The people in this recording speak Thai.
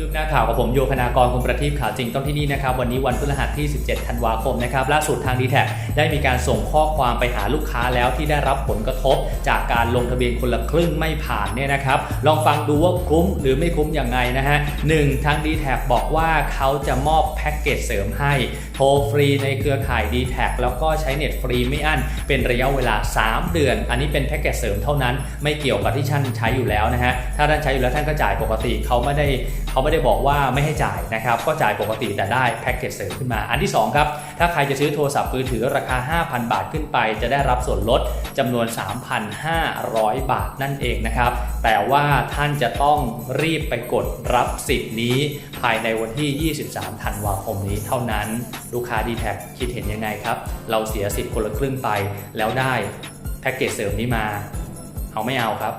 คืบหน้าข่าวกับผมโยคณากรคงประทีปข่าวจริงต้องที่นี่นะครับ วันนี้วันพฤหัสที่ 17 ธันวาคมนะครับล่าสุดทาง d t แทได้มีการส่งข้อความไปหาลูกค้าแล้วที่ได้รับผลกระทบ จากการลงทะเบียนคนละครึ่งไม่ผ่านเนี่ยนะครับ ลองฟังดูว่าคุ้มหรือไม่คุ้มยังไงนะฮะหนึ่งทาง d t แทบอกว่าเขาจะมอบแพ็กเกจเสริมให้ โทรฟรีในเครือข่าย d t แทแล้วก็ใช้เน็ตฟรีไม่อั้นเป็นระยะเวลา 3 เดือน อันนี้เป็นแพ็กเกจเสริมเท่านั้น ไม่เกี่ยวกับที่ท่านใช้อยู่แล้วนะฮะถ้าท่านใช้อยู่แล้วท่านก็จ่ายปกติเขาไม่ได้เขาไม่ได้บอกว่าไม่ให้จ่ายนะครับ ก็จ่ายปกติแต่ได้แพ็กเกจเสริมขึ้นมา อันที่ 2 ครับ ถ้าใครจะซื้อโทรศัพท์มือถือราคา 5,000 บาทขึ้นไป จะได้รับส่วนลดจำนวน 3,500 บาทนั่นเองนะครับ แต่ว่าท่านจะต้องรีบไปกดรับสิทธิ์นี้ ภายในวันที่ 23 ธันวาคมนี้เท่านั้น ลูกค้า d t แท็คิดเห็นยังไงครับ เราเสียสิทธิ์คนละครึ่งไปแล้วได้แพ็กเกจเสริมนี้มา เอาไม่เอาครับ